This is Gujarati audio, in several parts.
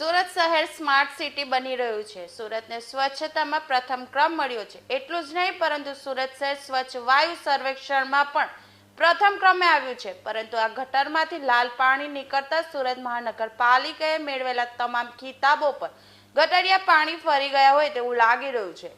શહેર સ્માર્ટ સિટી બની રહ્યું છે. સુરતને સ્વચ્છતામાં પ્રથમ ક્રમ મળ્યો છે. એટલું જ નહીં, પરંતુ સુરત શહેર સ્વચ્છ વાયુ સર્વેક્ષણમાં પણ પ્રથમ ક્રમે આવ્યું છે. પરંતુ આ ગટરમાંથી લાલ પાણી નીકળતા સુરત મહાનગરપાલિકાએ મેળવેલા તમામ ખિતાબો પર ગટરિયા પાણી ફરી ગયા હોય તેવું લાગી રહ્યું છે.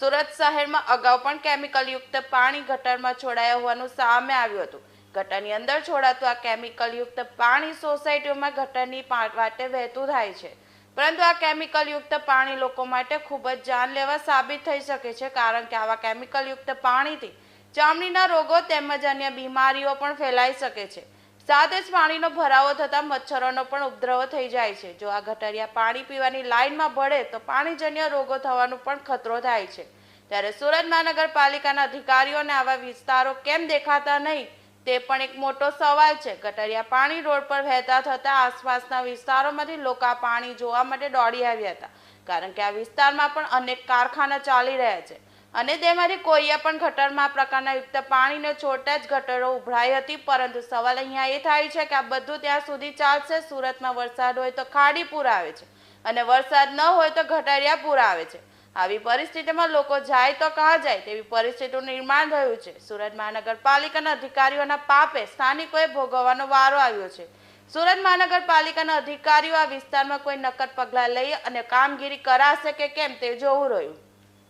સુરત શહેરમાં અગાઉ પણ કેમિકલયુક્ત પાણી ગટરમાં છોડાયા હોવાનું સામે આવ્યું હતું. ગટરની અંદર છોડાતું આ કેમિકલયુક્ત પાણી સોસાયટીઓમાં ગટરની વાટે વહેતું થાય છે. પરંતુ આ કેમિકલયુક્ત પાણી લોકો માટે ખૂબ જ જાનલેવા સાબિત થઈ શકે છે, કારણ કે આવા કેમિકલયુક્ત પાણીથી ચામડીના રોગો તેમજ અન્ય બીમારીઓ પણ ફેલાઈ શકે છે. સાથે જ પાણીનો ભરાવો થતાં મચ્છરોનો પણ ઉપદ્રવ થઈ જાય છે. જો આ ગટરિયા પાણી પીવાની લાઈનમાં ભળે તો પાણીજન્ય રોગો થવાનો પણ ખતરો થાય છે. ત્યારે સુરત મહાનગરપાલિકાના અધિકારીઓને આવા વિસ્તારો કેમ દેખાતા નહીં? તે પણ એક મોટો સવાલ છે. ગટરિયા પાણી રોડ પર વહેતા થતા આસપાસના વિસ્તારોમાંથી લોકો પાણી જોવા માટે દોડી આવ્યા હતા. કારણ કે આ વિસ્તારમાં પણ અનેક કારખાના ચાલી રહ્યા છે. અને તેમાંથી કોઈએ પણ ગટરમાં પ્રકારના યુક્ત પાણીને છોડતા જ ગટરો ઉભરાઈ હતી. પરંતુ સવાલ અહીંયા એ થાય છે કે આ બધું ત્યાં સુધી ચાલશે? સુરતમાં વરસાદ હોય તો ખાડી પૂર આવે છે. અને વરસાદ ન હોય તો ગટરિયા પૂર આવે છે. આવી પરિસ્થિતિમાં લોકો જાય તો કહા જાય તેવી પરિસ્થિતિનું નિર્માણ થયું છે. સુરત મહાનગરપાલિકાના અધિકારીઓના પાપે સ્થાનિકોએ ભોગવવાનો વારો આવ્યો છે. સુરત મહાનગરપાલિકાના અધિકારીઓ આ વિસ્તારમાં કોઈ નક્કર પગલાં લઈ અને કામગીરી કરાશે કે કેમ તે જોવું રહ્યું.